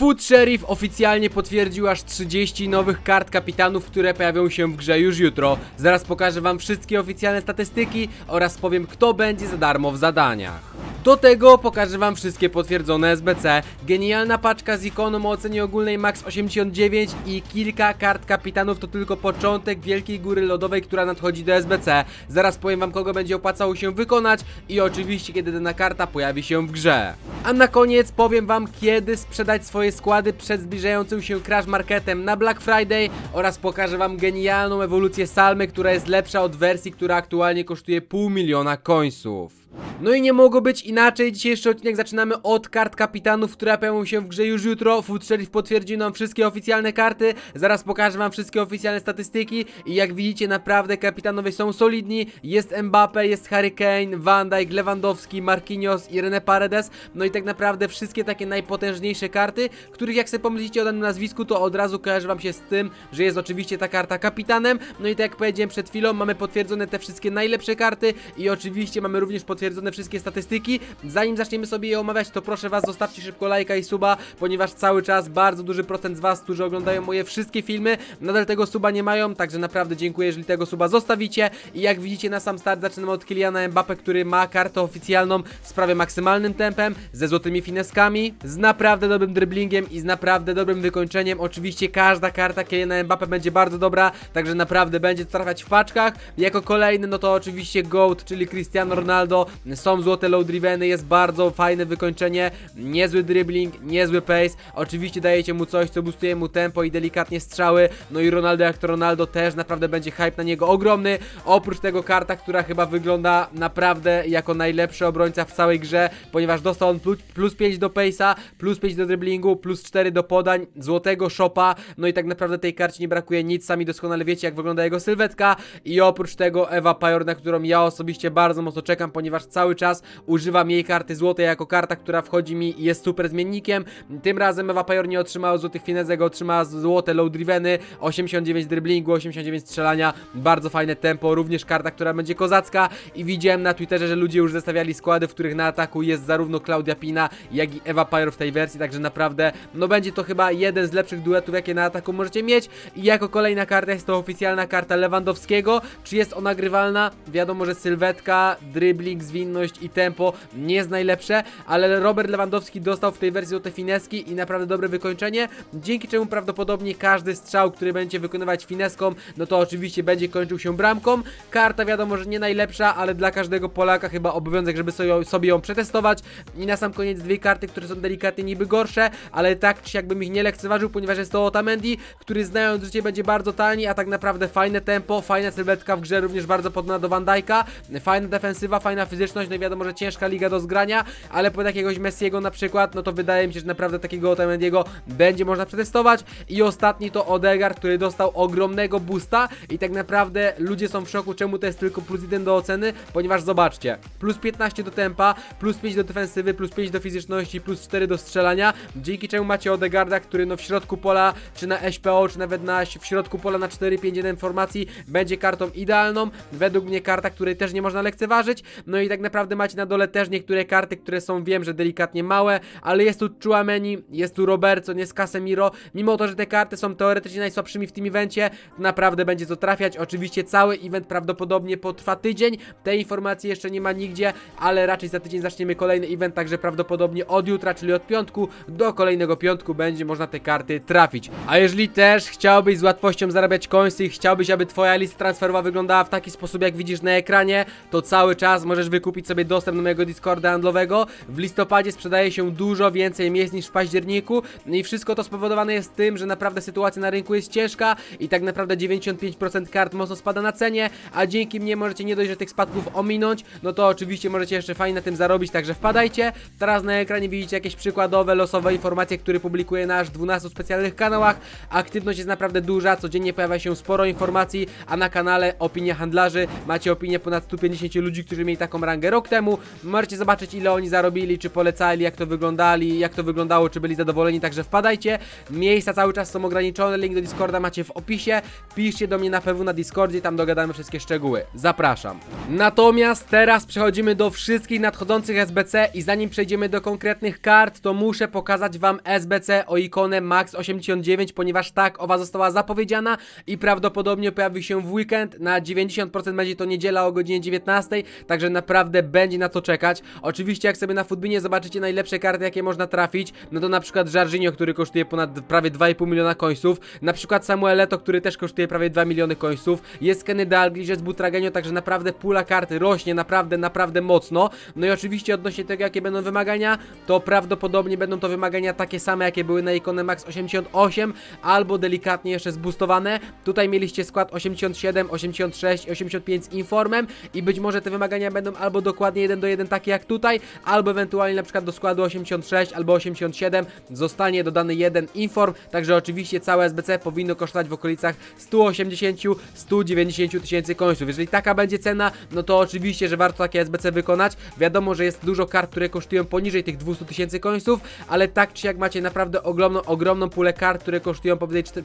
Food Sheriff oficjalnie potwierdził aż 30 nowych kart kapitanów, które pojawią się w grze już jutro. Zaraz pokażę wam wszystkie oficjalne statystyki oraz powiem kto będzie za darmo w zadaniach. Do tego pokażę wam wszystkie potwierdzone SBC, genialna paczka z ikoną o ocenie ogólnej max 89 i kilka kart kapitanów to tylko początek wielkiej góry lodowej, która nadchodzi do SBC. Zaraz powiem wam kogo będzie opłacało się wykonać i oczywiście kiedy dana karta pojawi się w grze. A na koniec powiem wam kiedy sprzedać swoje składy przed zbliżającym się Crash Marketem na Black Friday oraz pokażę wam genialną ewolucję Salmy, która jest lepsza od wersji, która aktualnie kosztuje pół miliona końców. No i nie mogło być inaczej, dzisiejszy odcinek zaczynamy od kart kapitanów, które pojawią się w grze już jutro. Food potwierdził nam wszystkie oficjalne karty, zaraz pokażę wam wszystkie oficjalne statystyki. I jak widzicie naprawdę kapitanowie są solidni, jest Mbappe, jest Harry Kane, Van Dijk, Lewandowski, Marquinhos i René Paredes, no i tak naprawdę wszystkie takie najpotężniejsze karty, których jak sobie pomyślicie o danym nazwisku, to od razu kojarzy wam się z tym, że jest oczywiście ta karta kapitanem, no i tak jak powiedziałem przed chwilą, mamy potwierdzone te wszystkie najlepsze karty i oczywiście mamy również potwierdzone wszystkie statystyki. Zanim zaczniemy sobie je omawiać, to proszę was, zostawcie szybko lajka i suba, ponieważ cały czas bardzo duży procent z was, którzy oglądają moje wszystkie filmy, nadal tego suba nie mają, także naprawdę dziękuję, jeżeli tego suba zostawicie. I jak widzicie na sam start zaczynamy od Kyliana Mbappe, który ma kartę oficjalną z prawie maksymalnym tempem, ze złotymi fineskami, z naprawdę dobrym dribblingiem i z naprawdę dobrym wykończeniem. Oczywiście każda karta Kyliana Mbappe będzie bardzo dobra, także naprawdę będzie to trafiać w paczkach. Jako kolejny, no to oczywiście GOAT, czyli Cristiano Ronaldo. Są złote low driveny, jest bardzo fajne wykończenie, niezły dribbling, niezły pace. Oczywiście dajecie mu coś, co boostuje mu tempo i delikatnie strzały. No i Ronaldo jak to Ronaldo też naprawdę będzie hype na niego ogromny. Oprócz tego karta, która chyba wygląda naprawdę jako najlepszy obrońca w całej grze, ponieważ dostał on plus, plus 5 do pace'a, plus 5 do dribblingu, plus 4 do podań, złotego shopa. No i tak naprawdę tej karcie nie brakuje nic, sami doskonale wiecie jak wygląda jego sylwetka. I oprócz tego Ewa Pajor, na którą ja osobiście bardzo mocno czekam, ponieważ cały czas używam jej karty złotej jako karta, która wchodzi mi i jest super zmiennikiem. Tym razem Ewa Pajor nie otrzymała złotych finezek, otrzymała złote low driveny, 89 dribblingu, 89 strzelania, bardzo fajne tempo, również karta, która będzie kozacka. I widziałem na Twitterze, że ludzie już zestawiali składy, w których na ataku jest zarówno Klaudia Pina, jak i Ewa Pajor w tej wersji, także naprawdę, no będzie to chyba jeden z lepszych duetów, jakie na ataku możecie mieć. I jako kolejna karta jest to oficjalna karta Lewandowskiego, czy jest ona grywalna? Wiadomo, że sylwetka, dribbling, zwinność i tempo nie jest najlepsze, ale Robert Lewandowski dostał w tej wersji złote fineski i naprawdę dobre wykończenie, dzięki czemu prawdopodobnie każdy strzał, który będziecie wykonywać fineską, no to oczywiście będzie kończył się bramką. Karta wiadomo, że nie najlepsza, ale dla każdego Polaka chyba obowiązek, żeby sobie, sobie ją przetestować. I na sam koniec dwie karty, które są delikatnie niby gorsze, ale tak czy jakbym ich nie lekceważył, ponieważ jest to Otamendi, który znając życie będzie bardzo tani, a tak naprawdę fajne tempo, fajna sylwetka w grze, również bardzo podobna do Van Dijk'a, fajna defensywa, fajna fizyczność, no i wiadomo, że ciężka liga do zgrania, ale pod jakiegoś Messiego na przykład, no to wydaje mi się, że naprawdę takiego Otamendiego będzie można przetestować. I ostatni to Odegar, który dostał ogromnego boosta i tak naprawdę ludzie są w szoku, czemu to jest tylko plus 1 do oceny, ponieważ zobaczcie, plus 15 do tempa, plus 5 do defensywy, plus 5 do fizyczności, plus 4 do strzelania, dzięki czemu macie Odegarda, który no w środku pola, czy na SPO, czy nawet na w środku pola na 4-5-1 formacji będzie kartą idealną, według mnie karta, której też nie można lekceważyć, no i tak naprawdę macie na dole też niektóre karty, które są wiem, że delikatnie małe, ale jest tu Chouameni, jest tu Robertson, jest Casemiro, mimo to, że te karty są teoretycznie najsłabszymi w tym evencie, naprawdę będzie to trafiać, oczywiście cały event prawdopodobnie potrwa tydzień, tej informacji jeszcze nie ma nigdzie, ale raczej za tydzień zaczniemy kolejny event, także prawdopodobnie od jutra, czyli od piątku do kolejnego piątku będzie można te karty trafić. A jeżeli też chciałbyś z łatwością zarabiać coinsy i chciałbyś, aby twoja lista transferowa wyglądała w taki sposób, jak widzisz na ekranie, to cały czas możesz wykupić sobie dostęp do mojego Discorda handlowego. W listopadzie sprzedaje się dużo więcej miejsc niż w październiku i wszystko to spowodowane jest tym, że naprawdę sytuacja na rynku jest ciężka i tak naprawdę 95% kart mocno spada na cenie, a dzięki mnie możecie nie dość, że tych spadków ominąć, no to oczywiście możecie jeszcze fajnie na tym zarobić, także wpadajcie. Teraz na ekranie widzicie jakieś przykładowe, losowe informacje, które publikuję na aż 12 specjalnych kanałach. Aktywność jest naprawdę duża, codziennie pojawia się sporo informacji, a na kanale Opinia Handlarzy macie opinię ponad 150 ludzi, którzy mieli taką rangę rok temu. Możecie zobaczyć ile oni zarobili, czy polecali, jak to wyglądali, jak to wyglądało, czy byli zadowoleni, także wpadajcie. Miejsca cały czas są ograniczone, link do Discorda macie w opisie. Piszcie do mnie na pewno na Discordzie, tam dogadamy wszystkie szczegóły. Zapraszam. Natomiast teraz przechodzimy do wszystkich nadchodzących SBC i zanim przejdziemy do konkretnych kart, to muszę pokazać wam SBC o ikonę Max 89, ponieważ tak owa została zapowiedziana i prawdopodobnie pojawi się w weekend. Na 90% będzie to niedziela o godzinie 19, także naprawdę będzie na co czekać. Oczywiście jak sobie na Footbinie zobaczycie najlepsze karty jakie można trafić, no to na przykład Jarzinho, który kosztuje ponad prawie 2,5 miliona końców, na przykład Samuel Eto'o, który też kosztuje prawie 2 miliony końców, jest Kenny Dalglish, jest Butragenio, także naprawdę pula karty rośnie naprawdę, naprawdę mocno. No i oczywiście odnośnie tego jakie będą wymagania, to prawdopodobnie będą to wymagania takie same jakie były na ikonę Max 88, albo delikatnie jeszcze zboostowane. Tutaj mieliście skład 87, 86 i 85 z Informem i być może te wymagania będą albo dokładnie 1 do 1 takie jak tutaj, albo ewentualnie na przykład do składu 86 albo 87 zostanie dodany jeden Inform, także oczywiście całe SBC powinno kosztować w okolicach 180-190 tysięcy końców. Jeżeli taka będzie cena, no to oczywiście, że warto takie SBC wykonać. Wiadomo, że jest dużo kart, które kosztują poniżej tych 200 tysięcy końców, ale tak czy jak macie naprawdę ogromną, ogromną pulę kart, które kosztują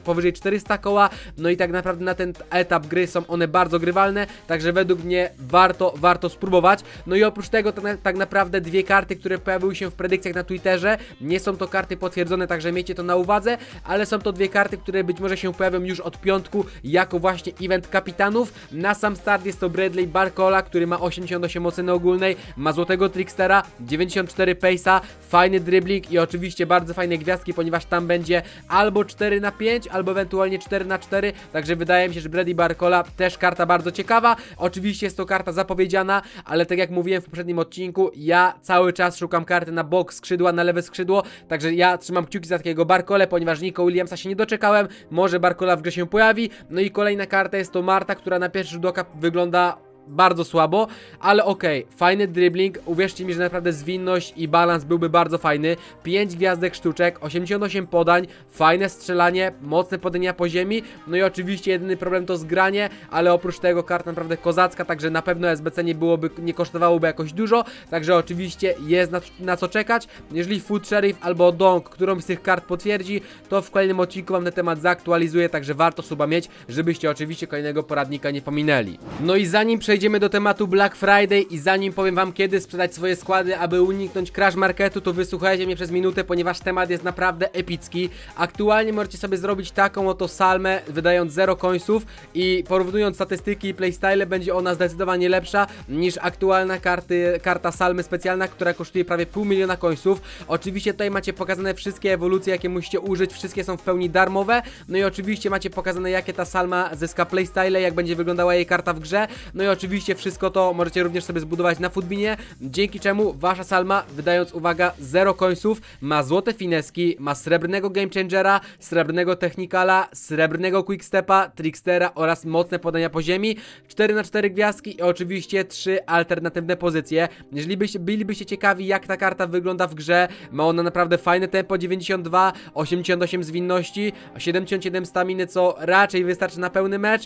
powyżej 400 koła, no i tak naprawdę na ten etap gry są one bardzo grywalne, także według mnie warto, warto spróbować. No i oprócz tego to na, tak naprawdę dwie karty, które pojawiły się w predykcjach na Twitterze, nie są to karty potwierdzone, także miejcie to na uwadze, ale są to dwie karty, które być może się pojawią już od piątku jako właśnie event kapitanów. Na sam start jest to Bradley Barcola, który ma 88 oceny ogólnej, ma złotego trickstera, 94 pace'a, fajny dribbling i oczywiście bardzo fajne gwiazdki, ponieważ tam będzie albo 4 na 5, albo ewentualnie 4 na 4, także wydaje mi się, że Bradley Barcola też karta bardzo ciekawa. Oczywiście jest to karta zapowiedziana, ale tak jak mówiłem w poprzednim odcinku, ja cały czas szukam karty na bok skrzydła, na lewe skrzydło, także ja trzymam kciuki za takiego Barcole, ponieważ Nico Williamsa się nie doczekałem, może Barcola w grze się pojawi. No i kolejna karta jest to Marta, która na pierwszy rzut oka wygląda bardzo słabo, ale okej, fajny dribbling, uwierzcie mi, że naprawdę zwinność i balans byłby bardzo fajny, 5 gwiazdek sztuczek, 88 podań, fajne strzelanie, mocne podania po ziemi, no i oczywiście jedyny problem to zgranie, ale oprócz tego karta naprawdę kozacka, także na pewno SBC nie byłoby, nie kosztowałoby jakoś dużo, także oczywiście jest na, na co czekać, jeżeli Food Sheriff albo Donk, którąś z tych kart potwierdzi, to w kolejnym odcinku wam ten temat zaktualizuję, także warto suba mieć, żebyście oczywiście kolejnego poradnika nie pominęli. No i zanim przejdziemy do tematu Black Friday i zanim powiem wam kiedy sprzedać swoje składy, aby uniknąć crash marketu, to wysłuchajcie mnie przez minutę, ponieważ temat jest naprawdę epicki. Aktualnie możecie sobie zrobić taką oto salmę, wydając 0 końców i porównując statystyki i playstyle, będzie ona zdecydowanie lepsza niż aktualna karty, karta salmy specjalna, która kosztuje prawie pół miliona końców. Oczywiście tutaj macie pokazane wszystkie ewolucje, jakie musicie użyć, wszystkie są w pełni darmowe. No i oczywiście macie pokazane, jakie ta salma zyska playstyle, jak będzie wyglądała jej karta w grze. No i oczywiście wszystko to możecie również sobie zbudować na Footbinie, dzięki czemu wasza salma, wydając uwaga 0 końców, ma złote fineski, ma srebrnego game changera, srebrnego technikala, srebrnego quickstepa, trickstera oraz mocne podania po ziemi, 4 na 4 gwiazdki i oczywiście 3 alternatywne pozycje. Jeżeli byście, bylibyście ciekawi jak ta karta wygląda w grze, ma ona naprawdę fajne tempo 92, 88 zwinności, 77 staminy, co raczej wystarczy na pełny mecz,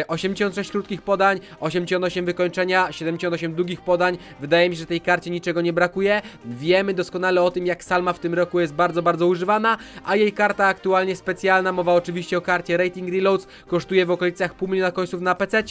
e, 86 krótkich podań, 88 wykończenia, 78 długich podań. Wydaje mi się, że tej karcie niczego nie brakuje. Wiemy doskonale o tym, jak Salma w tym roku jest bardzo, bardzo używana, a jej karta aktualnie specjalna, mowa oczywiście o karcie Rating Reloads, kosztuje w okolicach pół miliona końców na PC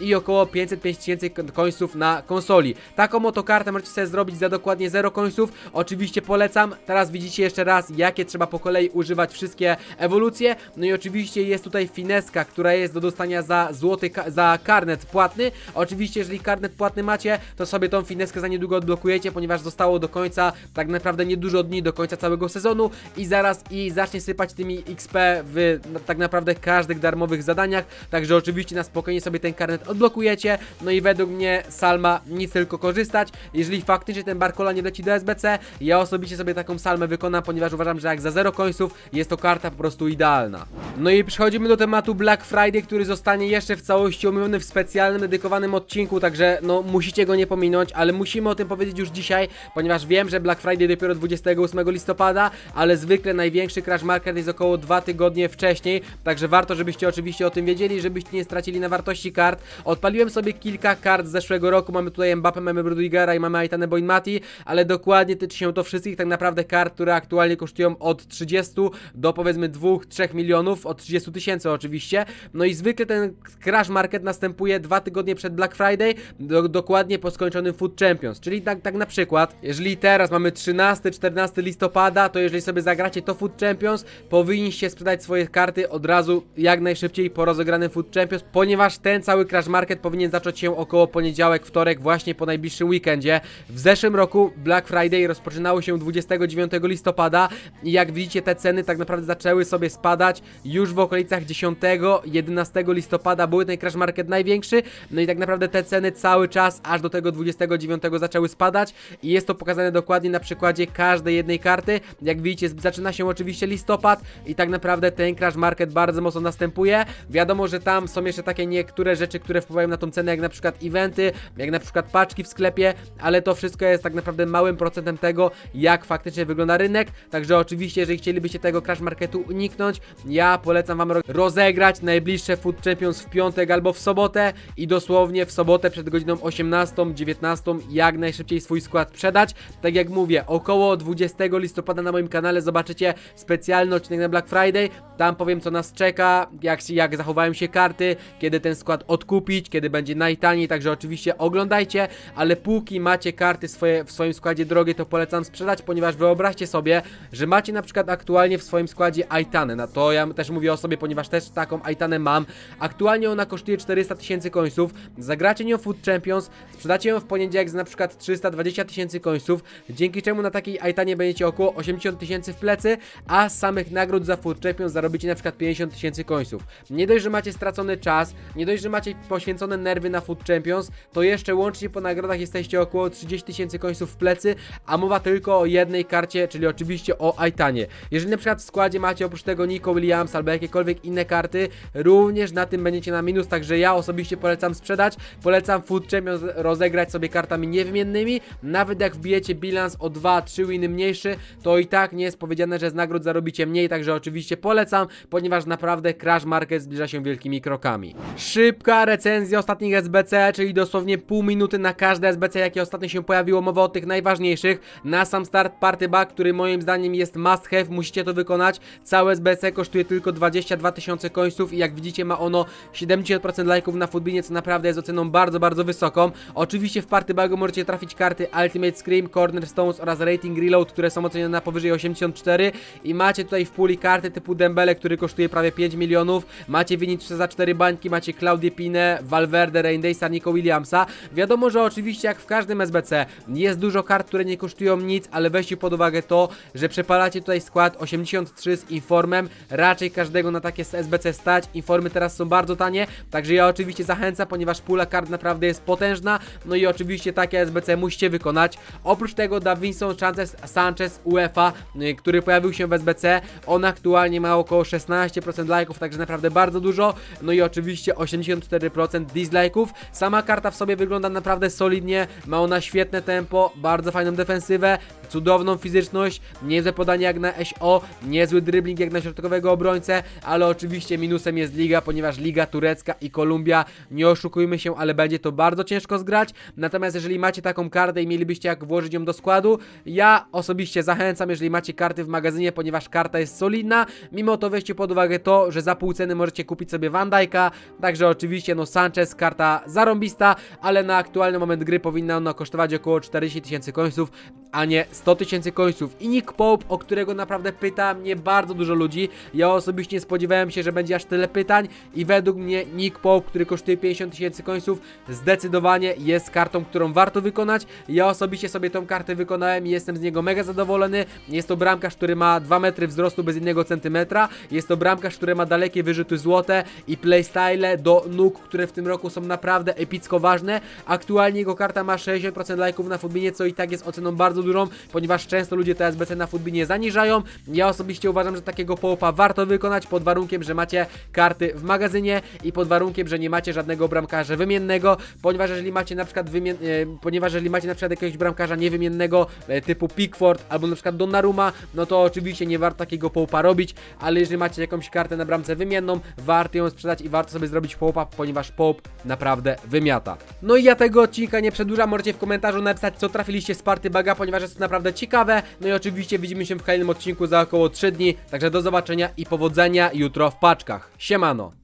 i około 505 tysięcy końców na konsoli. Taką oto kartę możecie sobie zrobić za dokładnie 0 końców. Oczywiście polecam. Teraz widzicie jeszcze raz, jakie trzeba po kolei używać wszystkie ewolucje. No i oczywiście jest tutaj fineska, która jest do dostania za złoty, za karnet płatny. Oczywiście, jeżeli karnet płatny macie, to sobie tą fineskę za niedługo odblokujecie, ponieważ zostało do końca tak naprawdę niedużo dni do końca całego sezonu i zaraz i zacznie sypać tymi XP w no, tak naprawdę każdych darmowych zadaniach. Także oczywiście na spokojnie sobie ten karnet odblokujecie. No i według mnie Salma nic tylko korzystać. Jeżeli faktycznie ten Barcola nie leci do SBC, ja osobiście sobie taką salmę wykonam, ponieważ uważam, że jak za 0 końców jest to karta po prostu idealna. No i przechodzimy do tematu Black Friday, który zostanie jeszcze w całości omówiony w specjalnym dedykowanym odcinku, także no musicie go nie pominąć, ale musimy o tym powiedzieć już dzisiaj, ponieważ wiem, że Black Friday dopiero 28 listopada, ale zwykle największy crash market jest około 2 tygodnie wcześniej, także warto, żebyście oczywiście o tym wiedzieli, żebyście nie stracili na wartości kart. Odpaliłem sobie kilka kart z zeszłego roku, mamy tutaj Mbappé, mamy Brudwigera i mamy Aitane Boinmati, ale dokładnie tyczy się to wszystkich tak naprawdę kart, które aktualnie kosztują od 30 do powiedzmy 2-3 milionów, od 30 tysięcy oczywiście. No i zwykle ten crash market następuje dwa tygodnie przed Black Friday, do, dokładnie po skończonym Food Champions. Czyli tak, tak na przykład, jeżeli teraz mamy 13-14 listopada, to jeżeli sobie zagracie to Food Champions, powinniście sprzedać swoje karty od razu jak najszybciej po rozegranym Food Champions, ponieważ ten cały crash market powinien zacząć się około poniedziałek, wtorek, właśnie po najbliższym weekendzie. W zeszłym roku Black Friday rozpoczynało się 29 listopada i jak widzicie te ceny tak naprawdę zaczęły sobie spadać już w okolicach 10-11 listopada były ten crash market największy, no i tak naprawdę te ceny cały czas aż do tego 29 zaczęły spadać i jest to pokazane dokładnie na przykładzie każdej jednej karty. Jak widzicie zaczyna się oczywiście listopad i tak naprawdę ten crash market bardzo mocno następuje. Wiadomo, że tam są jeszcze takie niektóre rzeczy, które wpływają na tą cenę, jak na przykład eventy, jak na przykład paczki w sklepie, ale to wszystko jest tak naprawdę małym procentem tego, jak faktycznie wygląda rynek. Także oczywiście, jeżeli chcielibyście tego crash marketu uniknąć, ja polecam wam ro- rozegrać najbliższe Food Champions w piątek albo w sobotę i dosłownie w sobotę przed godziną 18-19 jak najszybciej swój skład sprzedać. Tak jak mówię, około 20 listopada na moim kanale zobaczycie specjalny odcinek na Black Friday. Tam powiem co nas czeka, jak, się- jak zachowają się karty, kiedy ten skład odkupić, kiedy będzie najtaniej, także oczywiście oglądajcie, ale póki macie karty swoje, w swoim składzie drogie, to polecam sprzedać, ponieważ wyobraźcie sobie, że macie na przykład aktualnie w swoim składzie Aitanę, na to ja też mówię o sobie, ponieważ też taką Aitanę mam. Aktualnie ona kosztuje 400 tysięcy końców, zagracie nią Food Champions, sprzedacie ją w poniedziałek za na przykład 320 tysięcy końców, dzięki czemu na takiej Aitanie będziecie około 80 tysięcy w plecy, a z samych nagród za Food Champions zarobicie na przykład 50 tysięcy końców. Nie dość, że macie stracony czas, nie dość, że macie poświęcone nerwy na Food Champions, to jeszcze łącznie po nagrodach jesteście około 30 tysięcy końców w plecy, a mowa tylko o jednej karcie, czyli oczywiście o Aitanie. Jeżeli na przykład w składzie macie oprócz tego Nico Williams albo jakiekolwiek inne karty, również na tym będziecie na minus, także ja osobiście polecam sprzedać, polecam Food Champions rozegrać sobie kartami niewymiennymi, nawet jak wbijecie bilans o 2-3 winy mniejszy, to i tak nie jest powiedziane, że z nagród zarobicie mniej, także oczywiście polecam, ponieważ naprawdę Crash Market zbliża się wielkimi krokami. Szybka recenzja ostatnich SBC, czyli dosłownie pół minuty na każde SBC, jakie ostatnio się pojawiło, mowa o tych najważniejszych. Na sam start Party Bug, który moim zdaniem jest must have, musicie to wykonać. Całe SBC kosztuje tylko 22 tysiące końców i jak widzicie ma ono 70% lajków na Footbinie, co naprawdę jest oceną bardzo, bardzo wysoką. Oczywiście w Party Bugu możecie trafić karty Ultimate Scream, Cornerstones oraz Rating Reload, które są ocenione na powyżej 84 i macie tutaj w puli karty typu Dembele, który kosztuje prawie 5 milionów, macie Viniciusa za 4 bańki, macie Claudię Pinę, Valverde, Reindeysa, Nico Williamsa. Wiadomo, że oczywiście jak w każdym SBC jest dużo kart, które nie kosztują nic, ale weźcie pod uwagę to, że przepalacie tutaj skład 83 z Informem, raczej każdego na takie SBC stać, Informy teraz są bardzo tanie, także ja oczywiście zachęcam, ponieważ pula kart naprawdę jest potężna, no i oczywiście takie SBC musicie wykonać. Oprócz tego Davinson Sanchez, Sanchez UEFA, y, który pojawił się w SBC, on aktualnie ma około 16% lajków, także naprawdę bardzo dużo, no i oczywiście 84% dislike'ów. Sama karta w sobie wygląda naprawdę solidnie, ma ona świetne tempo, bardzo fajną defensywę, cudowną fizyczność, niezłe podanie jak na SO, niezły dribbling jak na środkowego obrońcę, ale oczywiście minusem jest liga, ponieważ liga turecka i Kolumbia, nie oszukujmy się, ale będzie to bardzo ciężko zgrać. Natomiast jeżeli macie taką kartę i mielibyście jak włożyć ją do składu, ja osobiście zachęcam, jeżeli macie karty w magazynie, ponieważ karta jest solidna. Mimo to weźcie pod uwagę to, że za pół ceny możecie kupić sobie Van Dijk'a, także oczywiście no Sanchez, karta zarąbista, ale na aktualny moment gry powinna ona kosztować około 40 tysięcy końców, a nie 100 tysięcy końców. I Nick Pope, o którego naprawdę pyta mnie bardzo dużo ludzi. Ja osobiście spodziewałem się, że będzie aż tyle pytań i według mnie Nick Pope, który kosztuje 50 tysięcy końców, zdecydowanie jest kartą, którą warto wykonać. Ja osobiście sobie tą kartę wykonałem i jestem z niego mega zadowolony. Jest to bramkarz, który ma 2 metry wzrostu bez jednego centymetra. Jest to bramkarz, który ma dalekie wyrzuty złote i playstyle do nóg, które w tym roku są naprawdę epicko ważne. Aktualnie jego karta ma 60% lajków na Futbinie, co i tak jest oceną bardzo dużą, ponieważ często ludzie te SBC na Footbinie zaniżają. Ja osobiście uważam, że takiego połopa warto wykonać pod warunkiem, że macie karty w magazynie i pod warunkiem, że nie macie żadnego bramkarza wymiennego, ponieważ jeżeli macie na przykład wymien... ponieważ jeżeli macie na przykład jakiegoś bramkarza niewymiennego e, typu Pickford albo na przykład Donnarumma, no to oczywiście nie warto takiego połupa robić, ale jeżeli macie jakąś kartę na bramce wymienną, warto ją sprzedać i warto sobie zrobić połupa, ponieważ połup naprawdę wymiata. No i ja tego odcinka nie przedłużam, możecie w komentarzu napisać co trafiliście z party baga, ponieważ jest to naprawdę ciekawe. No i oczywiście widzimy się w kolejnym odcinku za około 3 dni, także do zobaczenia i powodzenia jutro w paczkach. Siemano!